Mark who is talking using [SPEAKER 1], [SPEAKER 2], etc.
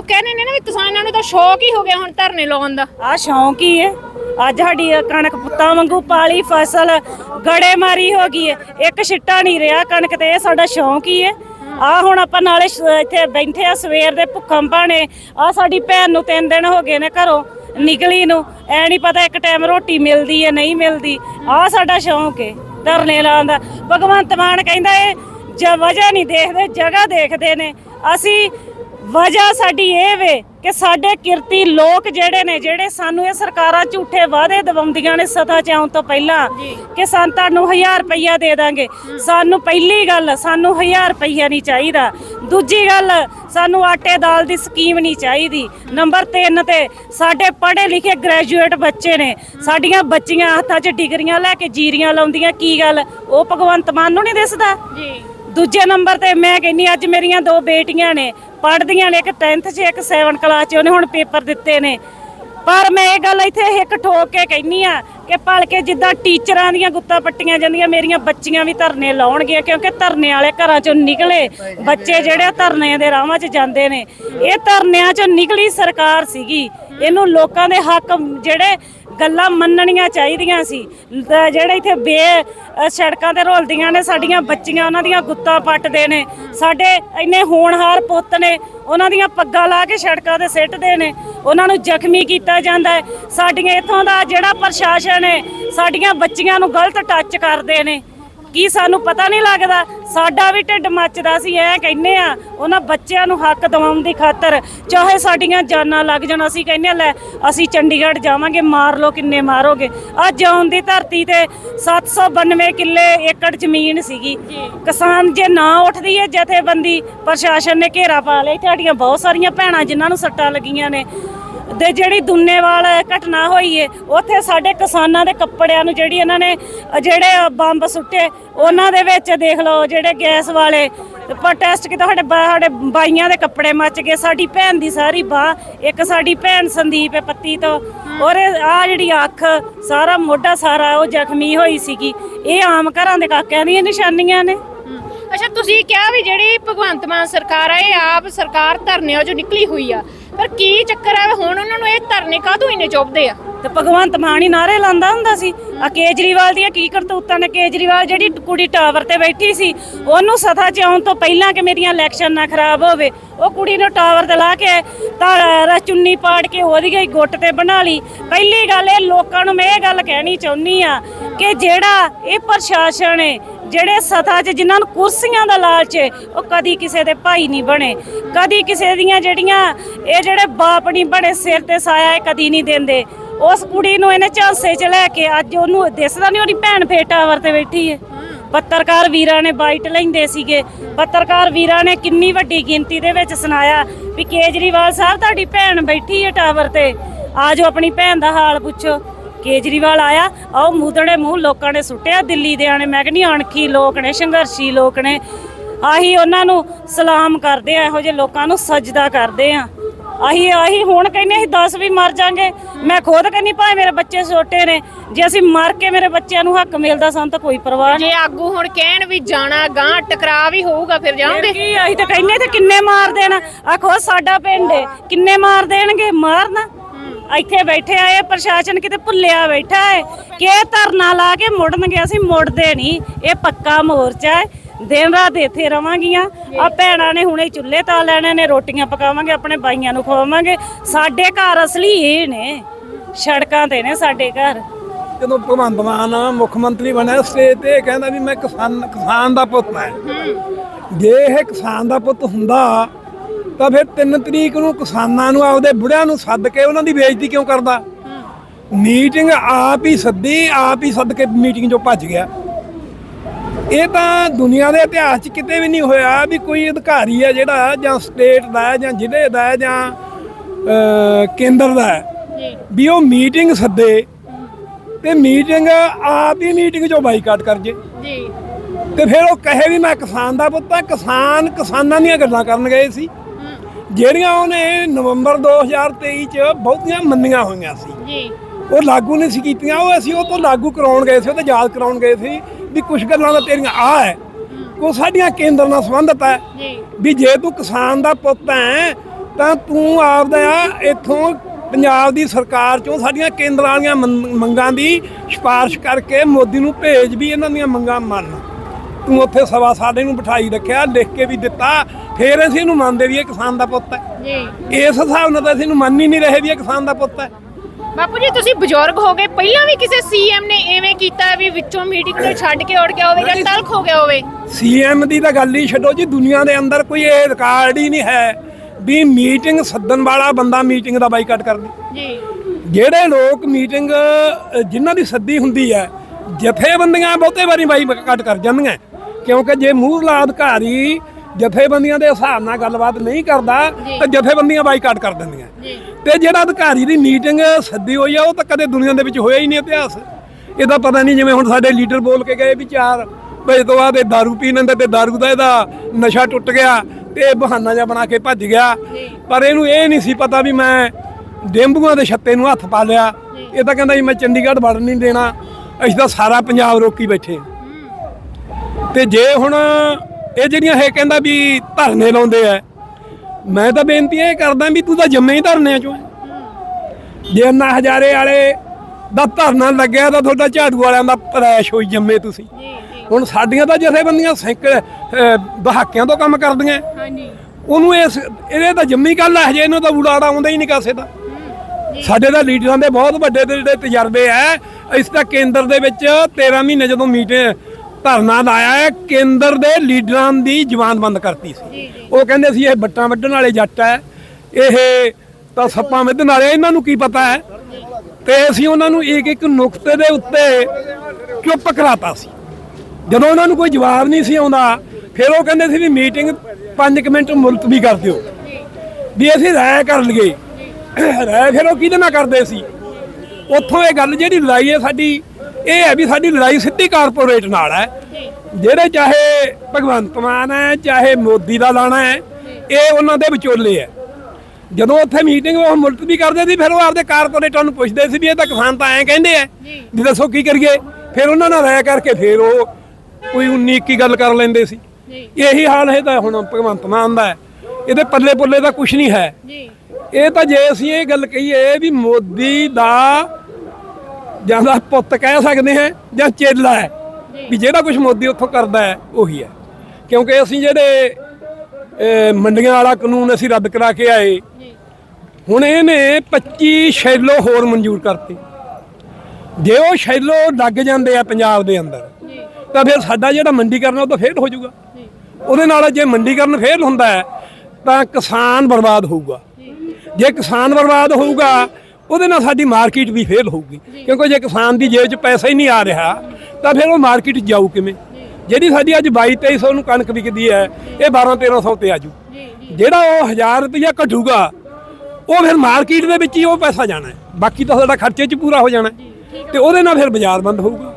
[SPEAKER 1] ਲੋਕ ਕਹਿੰਦੇ ਨੇ ਨਾ ਵੀ ਕਿਸਾਨਾਂ ਨੂੰ ਤਾਂ ਸ਼ੌਕ ਹੀ ਹੋ ਗਿਆ ਹੁਣ ਧਰਨੇ ਲਾਉਣ ਦਾ।
[SPEAKER 2] ਆ ਸ਼ੌਂਕ ਹੀ ਹੈ ਅੱਜ ਸਾਡੀ ਕਣਕ ਪੁੱਤਾਂ ਵਾਂਗੂ ਪਾਲੀ, ਫਸਲ ਗੜੇ ਮਾਰੀ ਹੋ ਗਈ ਹੈ ਇੱਕ ਛਿੱਟਾ ਨਹੀਂ ਰਿਹਾ ਕਣਕ ਤੇ, ਇਹ ਸਾਡਾ ਸ਼ੌਂਕ ਹੀ ਹੈ ਆ ਹੁਣ ਆਪਾਂ ਨਾਲੇ ਸ਼- ਇੱਥੇ ਬੈਠੇ ਆ, ਸਵੇਰ ਦੇ ਭੁੱਖਮ ਭਾਣੇ। ਆ ਸਾਡੀ ਭੈਣ ਨੂੰ ਤਿੰਨ ਦਿਨ ਹੋ ਗਏ ਨੇ ਘਰੋਂ ਨਿਕਲੀ ਨੂੰ। ਐ ਨਹੀਂ ਪਤਾ ਇੱਕ ਟਾਈਮ ਰੋਟੀ ਮਿਲਦੀ ਹੈ ਨਹੀਂ ਮਿਲਦੀ। ਆ ਸਾਡਾ ਸ਼ੌਂਕ ਹੈ ਧਰਨੇ ਲਾਉਣ ਦਾ। ਭਗਵੰਤ ਮਾਨ ਕਹਿੰਦਾ ਇਹ ਜ ਵਜ੍ਹਾ ਨਹੀਂ ਦੇਖਦੇ, ਜਗ੍ਹਾ ਦੇਖਦੇ ਨੇ। ਅਸੀਂ ਵਜ੍ਹਾ ਸਾਡੀ ਇਹ ਵੇ ਕਿ ਸਾਡੇ ਕਿਰਤੀ ਲੋਕ ਜਿਹੜੇ ਨੇ ਜਿਹੜੇ ਸਾਨੂੰ ਇਹ ਸਰਕਾਰਾਂ ਝੂਠੇ ਵਾਅਦੇ ਦਵਾਉਂਦੀਆਂ ਨੇ ਸਤਾ ਚ ਆਉਣ ਤੋਂ ਪਹਿਲਾਂ ਕਿ ਸਾਨੂੰ ਤੁਹਾਨੂੰ 1000 ਰੁਪਈਆ ਦੇ ਦਾਂਗੇ। ਸਾਨੂੰ ਪਹਿਲੀ ਗੱਲ ਸਾਨੂੰ 1000 ਰੁਪਈਆ ਨਹੀਂ ਚਾਹੀਦਾ। ਦੂਜੀ ਗੱਲ ਸਾਨੂੰ ਆਟੇ ਦਾਲ ਦੀ ਸਕੀਮ ਨਹੀਂ ਚਾਹੀਦੀ। ਨੰਬਰ 3 ਤੇ ਸਾਡੇ ਪੜ੍ਹੇ ਲਿਖੇ ਗ੍ਰੈਜੂਏਟ ਬੱਚੇ ਨੇ। ਸਾਡੀਆਂ ਬੱਚੀਆਂ ਹੱਥਾਂ 'ਚ ਡਿਗਰੀਆਂ ਲੈ ਕੇ ਜੀਰੀਆਂ ਲਾਉਂਦੀਆਂ ਕੀ ਗੱਲ? ਉਹ ਭਗਵੰਤ ਮਾਨ ਨੂੰ ਨਹੀਂ ਦਿਸਦਾ?
[SPEAKER 1] ਜੀ।
[SPEAKER 2] ਦੂਜੇ ਨੰਬਰ ਤੇ ਮੈਂ ਕਹਿੰਨੀ ਅੱਜ ਮੇਰੀਆਂ ਦੋ ਬੇਟੀਆਂ ਨੇ। ਪੜ੍ਹਦੀਆਂ ਨੇ, ਇੱਕ 10th 'ਚ, ਇੱਕ 7 ਕਲਾਸ 'ਚ, ਉਹਨੇ ਹੁਣ ਪੇਪਰ ਦਿੱਤੇ ਨੇ। ਪਰ ਮੈਂ ਇਹ ਗੱਲ ਇੱਥੇ ਇੱਕ ਠੋਕ ਕੇ ਕਹਿੰਨੀ ਆ ਕਿ ਭਲ ਕੇ ਜਿੱਦਾਂ ਟੀਚਰਾਂ ਦੀਆਂ ਗੁੱਤਾਂ ਪੱਟੀਆਂ ਜਾਂਦੀਆਂ, ਮੇਰੀਆਂ ਬੱਚੀਆਂ ਵੀ ਧਰਨੇ ਲਾਉਣਗੀਆਂ, ਕਿਉਂਕਿ ਧਰਨੇ ਵਾਲੇ ਘਰਾਂ 'ਚੋਂ ਨਿਕਲੇ। ਬੱਚੇ ਜਿਹੜੇ ਧਰਨੇ ਦੇ ਰਾਹਾਂ 'ਚ ਜਾਂਦੇ ਨੇ। ਇਹ ਧਰਨਿਆਂ 'ਚੋਂ ਨਿਕਲੀ ਸਰਕਾਰ ਸੀਗੀ। ਇਹਨੂੰ ਲੋਕਾਂ ਦੇ ਹੱਕ ਜਿਹੜੇ ਗੱਲਾਂ ਮੰਨਣੀਆਂ ਚਾਹੀਦੀਆਂ ਸੀ। ਜਿਹੜੇ ਇੱਥੇ ਬੇ ਸੜਕਾਂ ਤੇ ਰੋਲਦੀਆਂ ਨੇ, ਸਾਡੀਆਂ ਬੱਚੀਆਂ ਉਹਨਾਂ ਦੀਆਂ ਗੁੱਤਾਂ ਪੱਟਦੇ ਨੇ। ਸਾਡੇ ਇੰਨੇ ਹੋਣਹਾਰ ਪੁੱਤ ਨੇ, ਉਹਨਾਂ ਦੀਆਂ ਪੱਗਾਂ ਲਾ ਕੇ ਸੜਕਾਂ ਤੇ ਸਿੱਟਦੇ ਨੇ। ਉਹਨਾਂ ਨੂੰ ਜ਼ਖਮੀ ਕੀਤਾ ਜਾਂਦਾ ਹੈ। ਸਾਡੀਆਂ ਇੱਥੋਂ ਦਾ ਜਿਹੜਾ ਪ੍ਰਸ਼ਾਸਨ ਹੈ, ਸਾਡੀਆਂ ਬੱਚੀਆਂ ਨੂੰ ਗਲਤ ਟੱਚ ਕਰਦੇ ਨੇ। ਕੀ ਸਾਨੂੰ ਪਤਾ ਨਹੀਂ ਲੱਗਦਾ? ਸਾਡਾ ਵੀ ਢਿੱਡ ਮੱਚਦਾ ਸੀ ਐ ਕਹਿੰਨੇ ਆ। ਉਹਨਾਂ ਬੱਚਿਆਂ ਨੂੰ ਹੱਕ ਦਿਵਾਉਣ ਦੀ ਖਾਤਰ ਚਾਹੇ ਸਾਡੀਆਂ ਜਾਨਾਂ ਲੱਗ ਜਾਣ ਅਸੀਂ ਕਹਿੰਨੇ ਲੈ ਅਸੀਂ ਚੰਡੀਗੜ੍ਹ ਜਾਵਾਂਗੇ ਮਾਰ ਲੋ ਕਿੰਨੇ ਮਾਰੋਗੇ। ਅੱਜ ਜੌਨ ਦੀ ਧਰਤੀ ਤੇ 792 ਕਿੱਲੇ ਏਕੜ ਜ਼ਮੀਨ ਸੀਗੀ। ਕਿਸਾਨ ਜੇ ਨਾ ਉੱਠਦੀ ਹੈ ਜਥੇਬੰਦੀ ਪ੍ਰਸ਼ਾਸਨ ਨੇ ਘੇਰਾ ਪਾ ਲਿਆ। ਸਾਡੀਆਂ ਬਹੁਤ ਸਾਰੀਆਂ ਭੈਣਾਂ ਜਿਨ੍ਹਾਂ ਨੂੰ ਸੱਟਾਂ ਲੱਗੀਆਂ ਨੇ। ਦੇ ਜਿਹੜੀ ਦੁੰਨੇਵਾਲ ਘਟਨਾ ਹੋਈ ਏ, ਉੱਥੇ ਸਾਡੇ ਕਿਸਾਨਾਂ ਦੇ ਕੱਪੜਿਆਂ ਨੂੰ ਜਿਹੜੀ ਇਹਨਾਂ ਨੇ, ਜਿਹੜੇ ਬੰਬ ਸੁੱਟੇ, ਉਹਨਾਂ ਦੇ ਵਿੱਚ ਦੇਖ ਲਓ ਜਿਹੜੇ ਗੈਸ ਵਾਲੇ ਪ੍ਰੋਟੈਸਟ ਕੀਤਾ ਸਾਡੇ ਸਾਡੇ ਬਾਈਆਂ ਦੇ ਕੱਪੜੇ ਮੱਚ ਗਏ, ਸਾਡੀ ਭੈਣ ਦੀ ਸਾਰੀ ਬਾਹ, ਇੱਕ ਸਾਡੀ ਭੈਣ ਸੰਦੀਪ ਹੈ ਪੱਤੀ ਤੋਂ, ਔਰ ਆ ਜਿਹੜੀ ਅੱਖ, ਸਾਰਾ ਮੋਢਾ ਸਾਰਾ ਉਹ ਜ਼ਖਮੀ ਹੋਈ ਸੀਗੀ, ਇਹ ਆਮ ਘਰਾਂ ਦੇ ਕਾਕਿਆਂ ਦੀਆਂ ਨਿਸ਼ਾਨੀਆਂ ਨੇ।
[SPEAKER 1] ਅੱਛਾ, ਤੁਸੀਂ ਕਿਹਾ ਵੀ ਜਿਹੜੀ ਭਗਵੰਤ ਮਾਨ ਸਰਕਾਰ ਆ, ਇਹ ਆਪ ਸਰਕਾਰ ਧਰਨਿਆਂ ਚੋਂ ਨਿਕਲੀ ਹੋਈ ਆ। ਪਰ ਕੀ ਚੱਕਰ ਆ ਹੁਣ ਉਹਨਾਂ ਨੂੰ ਇਹ ਧਰਨੇ ਕਾਹਤੋਂ ਇੰਨੇ ਚੁੱਭਦੇ ਆ?
[SPEAKER 2] ਤੇ ਭਗਵੰਤ ਮਾਨ ਹੀ ਨਾਰੇ ਲਾਉਂਦਾ ਹੁੰਦਾ ਸੀ। ਆ ਕੇਜਰੀਵਾਲ ਦੀਆਂ ਕੀ ਕਰਤੂਤਾਂ ਨੇ? ਕੇਜਰੀਵਾਲ ਜਿਹੜੀ ਕੁੜੀ ਟਾਵਰ ਤੇ ਬੈਠੀ ਸੀ, ਉਹਨੂੰ ਸਥਾ ਚ ਆਉਣ ਤੋਂ ਪਹਿਲਾਂ ਕਿ ਮੇਰੀਆਂ ਇਲੈਕਸ਼ਨ ਨਾ ਖਰਾਬ ਹੋਵੇ, ਉਹ ਕੁੜੀ ਨੂੰ ਟਾਵਰ ਤੇ ਲਾ ਕੇ ਤਾਂ ਚੁੰਨੀ ਪਾੜ ਕੇ ਉਹਦੀ ਗਈ ਗੁੱਟ ਤੇ ਬਣਾ ਲਈ। ਪਹਿਲੀ ਗੱਲ ਇਹ ਲੋਕਾਂ ਨੂੰ ਮੈਂ ਇਹ ਗੱਲ ਕਹਿਣੀ ਚਾਹੁੰਨੀ ਆ ਕਿ ਜਿਹੜਾ ਇਹ ਪ੍ਰਸ਼ਾਸਨ ਹੈ ਜਿਹੜੇ ਸਤਾ 'ਚ, ਜਿਨ੍ਹਾਂ ਨੂੰ ਕੁਰਸੀਆਂ ਦਾ ਲਾਲਚ ਹੈ, ਉਹ ਕਦੀ ਕਿਸੇ ਦੇ ਭਾਈ ਨਹੀਂ ਬਣੇ। ਕਦੀ ਕਿਸੇ ਦੀਆਂ ਜਿਹੜੀਆਂ, ਇਹ ਜਿਹੜੇ ਬਾਪ ਨਹੀਂ ਬਣੇ, ਸਿਰ ਤੇ ਸਾਇਆ ਇਹ ਕਦੀ ਨਹੀਂ ਦਿੰਦੇ। ਉਸ ਕੁੜੀ ਨੂੰ ਇਹਨੇ ਝਾਂਸੇ 'ਚ ਲੈ ਕੇ ਅੱਜ ਉਹਨੂੰ ਦਿਸਦਾ ਨਹੀਂ, ਉਹਦੀ ਭੈਣ ਫੇਰ ਟਾਵਰ ਤੇ ਬੈਠੀ ਹੈ। ਪੱਤਰਕਾਰ ਵੀਰਾਂ ਨੇ ਬਾਈਟ ਲੈਂਦੇ ਸੀਗੇ। ਪੱਤਰਕਾਰ ਵੀਰਾਂ ਨੇ ਕਿੰਨੀ ਵੱਡੀ ਗਿਣਤੀ ਦੇ ਵਿੱਚ ਸੁਣਾਇਆ ਵੀ ਕੇਜਰੀਵਾਲ ਸਾਹਿਬ, ਤੁਹਾਡੀ ਭੈਣ ਬੈਠੀ ਹੈ ਟਾਵਰ ਤੇ। ਆਜੋ ਆਪਣੀ ਭੈਣ ਦਾ ਹਾਲ ਪੁੱਛੋ। ਕੇਜਰੀਵਾਲ ਆਇਆ ਆਓ ਮੂਦੜੇ ਮੂੰਹ ਲੋਕਾਂ ਨੇ ਸੁੱਟਿਆ ਦਿੱਲੀ ਦੇ ਆਣੇ ਮੈਂ ਕਹਿੰਦੀ ਅਣਖੀ ਲੋਕ ਨੇ ਸੰਘਰਸ਼ੀ ਲੋਕ ਨੇ ਆਹੀ ਉਹਨਾਂ ਨੂੰ ਸਲਾਮ ਕਰਦੇ ਆ ਇਹੋ ਜਿਹੇ ਲੋਕਾਂ ਨੂੰ ਸਜਦਾ ਕਰਦੇ ਆ। ਆਹੀ ਆਹੀ ਹੁਣ ਕਹਿੰਦੇ ਅਸੀਂ 10 ਵੀ ਮਰ ਜਾਾਂਗੇ ਮੈਂ ਖੁਦ ਕਹਿੰਦੀ ਭਾਵੇਂ ਮੇਰੇ ਬੱਚੇ ਛੋਟੇ ਨੇ ਜੇ ਅਸੀਂ ਮਰ ਕੇ ਮੇਰੇ ਬੱਚਿਆਂ ਨੂੰ ਹੱਕ ਮਿਲਦਾ ਸਾਨੂੰ ਤਾਂ ਕੋਈ ਪਰਵਾਹ ਨਹੀਂ।
[SPEAKER 1] ਜੇ ਆਗੂ ਹੁਣ ਕਹਿਣ ਵੀ ਜਾਣਾ ਗਾਂ ਟਕਰਾਅ ਵੀ ਹੋਊਗਾ ਫਿਰ ਜਾਓਗੇ
[SPEAKER 2] ਕੀ ਅਸੀਂ ਤਾਂ ਕਹਿੰਦੇ ਤੇ ਕਿੰਨੇ ਮਾਰ ਦੇਣ ਆਖੋ ਸਾਡਾ ਪਿੰਡ ਏ ਕਿੰਨੇ ਮਾਰ ਦੇਣਗੇ ਮਾਰਨ। ਇੱਥੇ ਬੈਠੇ ਆਏ ਪ੍ਰਸ਼ਾਸਨ ਕਿਤੇ ਭੁੱਲਿਆ ਬੈਠਾ ਹੈ। ਕਿ ਇਹ ਧਰਨਾ ਲਾ ਕੇ ਮੁੜਨਗੇ ਅਸੀਂ ਮੁੜਦੇ ਨਹੀਂ। ਇਹ ਪੱਕਾ ਮੋਰਚਾ ਹੈ। ਦਿਨ ਰਾਤ ਇੱਥੇ ਰਵਾਂਗੀਆਂ। ਆ ਭੈਣਾਂ ਨੇ ਹੁਣੇ ਚੁੱਲ੍ਹੇ ਤਾ ਲੈਣੇ ਨੇ ਰੋਟੀਆਂ ਪਕਾਵਾਂਗੇ ਆਪਣੇ ਬਾਈਆਂ ਨੂੰ ਖਵਾਵਾਂਗੇ। ਸਾਡੇ ਘਰ ਅਸਲੀ ਇਹ ਨੇ। ਸੜਕਾਂ ਤੇ ਨੇ ਸਾਡੇ ਘਰ।
[SPEAKER 3] ਜਦੋਂ ਭਗਵੰਤ ਮਾਨ ਮੁੱਖ ਮੰਤਰੀ ਬਣਿਆ ਸਟੇਜ ਤੇ ਕਹਿੰਦਾ ਵੀ ਮੈਂ ਕਿਸਾਨ ਕਿਸਾਨ ਦਾ ਪੁੱਤ ਹਾਂ। ਜੇ ਇਹ ਕਿਸਾਨ ਦਾ ਪੁੱਤ ਹੁੰਦਾ ਤਾਂ ਫਿਰ 3 ਤਰੀਕ ਨੂੰ ਕਿਸਾਨਾਂ ਨੂੰ ਆਪਦੇ ਬੁੜਿਆਂ ਨੂੰ ਸੱਦ ਕੇ ਉਹਨਾਂ ਦੀ ਬੇਇੱਜ਼ਤੀ ਕਿਉਂ ਕਰਦਾ? ਮੀਟਿੰਗ ਆਪ ਹੀ ਸੱਦੀ ਆਪ ਹੀ ਸੱਦ ਕੇ ਮੀਟਿੰਗ ਚੋਂ ਭੱਜ ਗਿਆ। ਇਹ ਤਾਂ ਦੁਨੀਆ ਦੇ ਇਤਿਹਾਸ 'ਚ ਕਿਤੇ ਵੀ ਨਹੀਂ ਹੋਇਆ ਵੀ ਕੋਈ ਅਧਿਕਾਰੀ ਹੈ ਜਿਹੜਾ ਜਾਂ ਸਟੇਟ ਦਾ ਹੈ ਜਾਂ ਜ਼ਿਲ੍ਹੇ ਦਾ ਹੈ ਜਾਂ ਕੇਂਦਰ ਦਾ ਹੈ ਵੀ ਉਹ ਮੀਟਿੰਗ ਸੱਦੇ ਤੇ ਮੀਟਿੰਗ ਆਪ ਹੀ ਮੀਟਿੰਗ ਚੋਂ ਬਾਈਕਾਟ ਕਰ ਜੇ।
[SPEAKER 1] ਜੀ।
[SPEAKER 3] ਤੇ ਫਿਰ ਉਹ ਕਹੇ ਵੀ ਮੈਂ ਕਿਸਾਨ ਦਾ ਪੁੱਤ ਹਾਂ ਕਿਸਾਨ ਕਿਸਾਨਾਂ ਦੀਆਂ ਗੱਲਾਂ ਕਰਨ ਗਏ ਸੀ। ਜਿਹੜੀਆਂ ਉਹਨੇ ਨਵੰਬਰ 2023 ਚ ਬਹੁਤੀਆਂ ਮੰਨੀਆਂ ਹੋਈਆਂ ਸੀ।
[SPEAKER 1] ਜੀ।
[SPEAKER 3] ਉਹ ਲਾਗੂ ਨਹੀਂ ਸੀ ਕੀਤੀਆਂ ਉਹ ਅਸੀਂ ਉਹ ਤੋਂ ਲਾਗੂ ਕਰਾਉਣ ਗਏ ਸੀ ਉਹ ਤੇ ਯਾਦ ਕਰਾਉਣ ਗਏ ਸੀ ਵੀ ਕੁਝ ਗੱਲਾਂ ਤਾਂ ਤੇਰੀਆਂ ਆ ਹੈ। ਉਹ ਸਾਡੀਆਂ ਕੇਂਦਰ ਨਾਲ ਸੰਬੰਧਤ ਹੈ
[SPEAKER 1] ਜੀ।
[SPEAKER 3] ਵੀ ਜੇ ਤੂੰ ਕਿਸਾਨ ਦਾ ਪੁੱਤ ਹੈ ਤਾਂ ਤੂੰ ਆਪਦਾ ਇੱਥੋਂ ਪੰਜਾਬ ਦੀ ਸਰਕਾਰ ਚੋਂ ਸਾਡੀਆਂ ਕੇਂਦਰ ਵਾਲੀਆਂ ਮੰਗਾਂ ਦੀ ਸਿਫਾਰਿਸ਼ ਕਰਕੇ ਮੋਦੀ ਨੂੰ ਭੇਜ ਵੀ ਇਹਨਾਂ ਦੀਆਂ ਮੰਗਾਂ ਮੰਨ। ਤੂੰ ਉੱਥੇ ਸਵਾ ਸਾਡੇ ਨੂੰ ਬਿਠਾਈ ਰੱਖਿਆ ਲਿਖ ਕੇ ਵੀ ਦਿੱਤਾ। ਫੇਰ ਅਸੀਂ ਇਹਨੂੰ ਮੰਨਦੇ ਵੀ ਇਹ ਕਿਸਾਨ ਦਾ ਪੁੱਤ ਹੈ।
[SPEAKER 1] ਜੀ।
[SPEAKER 3] ਇਸ ਹਿਸਾਬ ਨਾਲ ਤਾਂ ਅਸੀਂ ਇਹਨੂੰ ਮੰਨ ਹੀ ਨਹੀਂ ਰਹੇ ਵੀ ਇਹ ਕਿਸਾਨ ਦਾ ਪੁੱਤ ਹੈ।
[SPEAKER 1] ਬਾਪੂ ਜੀ ਤੁਸੀਂ ਬਜ਼ੁਰਗ ਹੋ ਗਏ। ਪਹਿਲਾਂ ਵੀ ਕਿਸੇ ਸੀਐਮ ਨੇ ਐਵੇਂ ਕੀਤਾ ਵੀ ਵਿੱਚੋਂ ਮੀਟਿੰਗ ਤੋਂ ਛੱਡ ਕੇ ਉੜ ਗਿਆ ਹੋਵੇ ਜਾਂ ਤਲਖ ਹੋ ਗਿਆ ਹੋਵੇ?
[SPEAKER 3] ਸੀਐਮ ਦੀ ਤਾਂ ਗੱਲ ਹੀ ਛੱਡੋ ਜੀ ਦੁਨੀਆ ਦੇ ਅੰਦਰ ਕੋਈ ਇਹ ਰਿਕਾਰਡ ਹੀ ਨਹੀਂ ਹੈ ਵੀ ਮੀਟਿੰਗ ਸੱਦਣ ਵਾਲਾ ਬੰਦਾ ਮੀਟਿੰਗ ਦਾ ਬਾਈਕਾਟ ਕਰਦੇ।
[SPEAKER 1] ਜੀ।
[SPEAKER 3] ਜਿਹੜੇ ਲੋਕ ਮੀਟਿੰਗ ਜਿਨ੍ਹਾਂ ਦੀ ਸੱਦੀ ਹੁੰਦੀ ਹੈ ਜਥੇਬੰਦੀਆਂ ਬਹੁਤੇ ਵਾਰੀ ਬਾਈਕਾਟ ਕਰ ਜਾਂਦੀਆਂ। ਕਿਉਂਕਿ ਜੇ ਮੂਹਰਲਾ ਅਧਿਕਾਰੀ ਜਥੇਬੰਦੀਆਂ ਦੇ ਹਿਸਾਬ ਨਾਲ ਗੱਲਬਾਤ ਨਹੀਂ ਕਰਦਾ
[SPEAKER 1] ਜੀ।
[SPEAKER 3] ਤਾਂ ਜਥੇਬੰਦੀਆਂ ਬਾਈਕਾਟ ਕਰ ਦਿੰਦੀਆਂ
[SPEAKER 1] ਜੀ
[SPEAKER 3] ਤੇ ਜਿਹੜਾ ਅਧਿਕਾਰੀ ਦੀ ਮੀਟਿੰਗ ਸੱਦੀ ਹੋਈ ਆ ਉਹ ਤਾਂ ਕਦੇ ਦੁਨੀਆ ਦੇ ਵਿੱਚ ਹੋਇਆ ਹੀ ਨਹੀਂ ਇਤਿਹਾਸ ਇਹਦਾ ਪਤਾ ਨਹੀਂ ਜਿਵੇਂ ਹੁਣ ਸਾਡੇ ਲੀਡਰ ਬੋਲ ਕੇ ਗਏ ਵੀ ਚਾਰ ਵਜੇ ਤੋਂ ਬਾਅਦ ਇਹ दारू ਪੀ ਲੈਂਦੇ ਤੇ दारू ਦਾ ਇਹਦਾ ਨਸ਼ਾ ਟੁੱਟ ਗਿਆ ਤੇ ਇਹ ਬਹਾਨਾ ਜਿਹਾ ਬਣਾ ਕੇ ਭੱਜ ਗਿਆ
[SPEAKER 1] ਜੀ।
[SPEAKER 3] ਪਰ ਇਹਨੂੰ ਇਹ ਨਹੀਂ ਸੀ ਪਤਾ ਵੀ ਮੈਂ ਡੇਂਬੂਆਂ ਦੇ ਛੱਤੇ ਨੂੰ ਹੱਥ ਪਾ ਲਿਆ ਇਹ ਤਾਂ ਕਹਿੰਦਾ ਜੀ ਮੈਂ ਚੰਡੀਗੜ੍ਹ ਵੜਨ ਨਹੀਂ ਦੇਣਾ ਅਸੀਂ ਤਾਂ ਸਾਰਾ ਪੰਜਾਬ ਰੋਕੀ ਬੈਠੇ ਹਾਂ। ਤੇ ਜੇ ਹੁਣ ਇਹ ਜਿਹੜੀਆਂ ਇਹ ਕਹਿੰਦਾ ਵੀ ਧਰਨੇ ਲਾਉਂਦੇ ਆ ਮੈਂ ਤਾਂ ਬੇਨਤੀ ਇਹ ਕਰਦਾ ਵੀ ਤੂੰ ਤਾਂ ਜੰਮੇ ਹੀ ਧਰਨਿਆਂ ਚੋਂ। ਜੇ ਅੰਨਾ ਹਜ਼ਾਰੇ ਵਾਲੇ ਦਾ ਧਰਨਾ ਲੱਗਿਆ ਤਾਂ ਤੁਹਾਡਾ ਝਾੜੂ ਵਾਲਿਆਂ ਦਾ ਪ੍ਰੈਸ਼ ਹੋਈ ਜੰਮੇ ਤੁਸੀਂ। ਹੁਣ ਸਾਡੀਆਂ ਤਾਂ ਜਥੇਬੰਦੀਆਂ ਸੈਂਕੜੇ ਦਹਾਕਿਆਂ ਤੋਂ ਕੰਮ ਕਰਦੀਆਂ।
[SPEAKER 1] ਹਾਂਜੀ।
[SPEAKER 3] ਉਹਨੂੰ ਇਸ ਇਹਦੇ ਤਾਂ ਜੰਮੀ ਗੱਲ ਹੈ ਜੇ ਇਹਨੂੰ ਤਾਂ ਬੁਲਾੜਾ ਆਉਂਦਾ ਹੀ ਨਹੀਂ ਕਾਸੇ ਦਾ। ਸਾਡੇ ਤਾਂ ਲੀਡਰਾਂ ਦੇ ਬਹੁਤ ਵੱਡੇ ਦੇ ਜਿਹੜੇ ਤਜਰਬੇ ਐ ਇਸ ਤਾਂ ਕੇਂਦਰ ਦੇ ਵਿੱਚ 13 ਮਹੀਨੇ ਜਦੋਂ ਮੀਟਿੰਗ ਧਰਨਾ ਲਾਇਆ ਹੈ ਕੇਂਦਰ ਦੇ ਲੀਡਰਾਂ ਦੀ ਜ਼ੁਬਾਨ ਬੰਦ ਕਰਤੀ ਸੀ। ਉਹ ਕਹਿੰਦੇ ਸੀ ਇਹ ਬੱਟਾਂ ਵੱਢਣ ਵਾਲੇ ਜੱਟ ਐ ਇਹ ਤਾਂ ਸੱਪਾਂ ਵੱਢਣ ਵਾਲੇ ਇਹਨਾਂ ਨੂੰ ਕੀ ਪਤਾ ਹੈ? ਤੇ ਅਸੀਂ ਉਹਨਾਂ ਨੂੰ ਇੱਕ ਇੱਕ ਨੁਕਤੇ ਦੇ ਉੱਤੇ ਚੁੱਪ ਕਰਾਤਾ ਸੀ। ਜਦੋਂ ਉਹਨਾਂ ਨੂੰ ਕੋਈ ਜਵਾਬ ਨਹੀਂ ਸੀ ਆਉਂਦਾ ਫਿਰ ਉਹ ਕਹਿੰਦੇ ਸੀ ਵੀ ਮੀਟਿੰਗ 5 ਮਿੰਟ ਮੁਲਤਵੀ ਕਰ ਦਿਓ। ਵੀ ਅਸੀਂ ਰਾਇ ਕਰ ਲਈਏ। ਰਾਇ ਫਿਰ ਉਹ ਕਿਹਦੇ ਨਾਲ ਕਰਦੇ ਸੀ? ਉੱਥੋਂ ਇਹ ਗੱਲ ਜਿਹੜੀ ਲੜਾਈ ਹੈ ਸਾਡੀ ਇਹ ਹੈ ਵੀ ਸਾਡੀ ਲੜਾਈ ਸਿੱਧੀ ਕਾਰਪੋਰੇਟ ਨਾਲ ਹੈ। ਜਿਹੜੇ ਚਾਹੇ ਭਗਵੰਤ ਮਾਨ ਹੈ ਚਾਹੇ ਮੋਦੀ ਦਾ ਲਾਣਾ ਹੈ ਇਹ ਉਹਨਾਂ ਦੇ ਵਿਚੋਲੇ ਹੈ। ਜਦੋਂ ਉੱਥੇ ਮੀਟਿੰਗ ਉਹ ਮੁਲਤਵੀ ਕਰਦੇ ਸੀ ਫਿਰ ਉਹ ਆਪਦੇ ਕਾਰਪੋਰੇਟਾਂ ਨੂੰ ਪੁੱਛਦੇ ਸੀ ਵੀ ਇਹ ਤਾਂ ਕਿਸਾਨ ਤਾਂ ਐਂ ਕਹਿੰਦੇ ਆ
[SPEAKER 1] ਜੀ।
[SPEAKER 3] ਵੀ ਦੱਸੋ ਕੀ ਕਰੀਏ। ਫਿਰ ਉਹਨਾਂ ਨਾਲ ਰਾਇ ਕਰਕੇ ਫਿਰ ਉਹ ਕੋਈ 19 21 ਗੱਲ ਕਰ ਲੈਂਦੇ ਸੀ।
[SPEAKER 1] ਜੀ।
[SPEAKER 3] ਇਹੀ ਹਾਲ ਹੈ ਤਾਂ ਹੁਣ ਭਗਵੰਤ ਮਾਨ ਦਾ ਇਹਦੇ ਪੱਲੇ ਪੁੱਲੇ ਦਾ ਕੁਝ ਨਹੀਂ ਹੈ।
[SPEAKER 1] ਜੀ।
[SPEAKER 3] ਇਹ ਤਾਂ ਜੇ ਅਸੀਂ ਇਹ ਗੱਲ ਕਹੀਏ ਵੀ ਮੋਦੀ ਦਾ ਜਾਂ ਦਾ ਪੁੱਤ ਕਹਿ ਸਕਦੇ ਹਾਂ ਜਾਂ ਚੇਲਾ ਹੈ। ਵੀ ਜਿਹੜਾ ਕੁਝ ਮੋਦੀ ਉੱਥੋਂ ਕਰਦਾ ਹੈ ਉਹੀ ਹੈ। ਕਿਉਂਕਿ ਅਸੀਂ ਜਿਹੜੇ ਮੰਡੀਆਂ ਵਾਲਾ ਕਾਨੂੰਨ ਅਸੀਂ ਰੱਦ ਕਰਾ ਕੇ ਆਏ ਹੁਣ ਇਹਨੇ 25 ਸ਼ੈਲੋ ਹੋਰ ਮਨਜ਼ੂਰ ਕਰਤੇ। ਜੇ ਉਹ ਸ਼ੈਲੋ ਲੱਗ ਜਾਂਦੇ ਆ ਪੰਜਾਬ ਦੇ ਅੰਦਰ ਤਾਂ ਫਿਰ ਸਾਡਾ ਜਿਹੜਾ ਮੰਡੀਕਰਨ ਉਹ ਤਾਂ ਫੇਲ ਹੋ ਜਾਊਗਾ। ਉਹਦੇ ਨਾਲ ਜੇ ਮੰਡੀਕਰਨ ਫੇਲ ਹੁੰਦਾ ਹੈ ਤਾਂ ਕਿਸਾਨ ਬਰਬਾਦ ਹੋਊਗਾ। ਜੇ ਕਿਸਾਨ ਬਰਬਾਦ ਹੋਊਗਾ ਉਹਦੇ ਨਾਲ ਸਾਡੀ ਮਾਰਕੀਟ ਵੀ ਫੇਲ ਹੋਊਗੀ। ਕਿਉਂਕਿ ਜੇ ਕਿਸਾਨ ਦੀ ਜੇਬ 'ਚ ਪੈਸਾ ਹੀ ਨਹੀਂ ਆ ਰਿਹਾ ਤਾਂ ਫਿਰ ਉਹ ਮਾਰਕੀਟ ਜਾਊ ਕਿਵੇਂ? ਜਿਹੜੀ ਸਾਡੀ ਅੱਜ 22 2300 ਨੂੰ ਕਣਕ ਵਿਕਦੀ ਹੈ ਇਹ 12 1300 ਤੇ ਆਜੂ
[SPEAKER 1] ਜੀ। ਜੀ
[SPEAKER 3] ਜਿਹੜਾ ਉਹ 1000 ਰੁਪਇਆ ਘਟੂਗਾ ਉਹ ਫਿਰ ਮਾਰਕੀਟ ਦੇ ਵਿੱਚ ਹੀ ਉਹ ਪੈਸਾ ਜਾਣਾ ਬਾਕੀ ਤਾਂ ਸਾਡਾ ਖਰਚੇ 'ਚ ਪੂਰਾ ਹੋ ਜਾਣਾ। ਤੇ ਉਹਦੇ ਨਾਲ ਫਿਰ ਬਾਜ਼ਾਰ ਬੰਦ ਹੋਊਗਾ।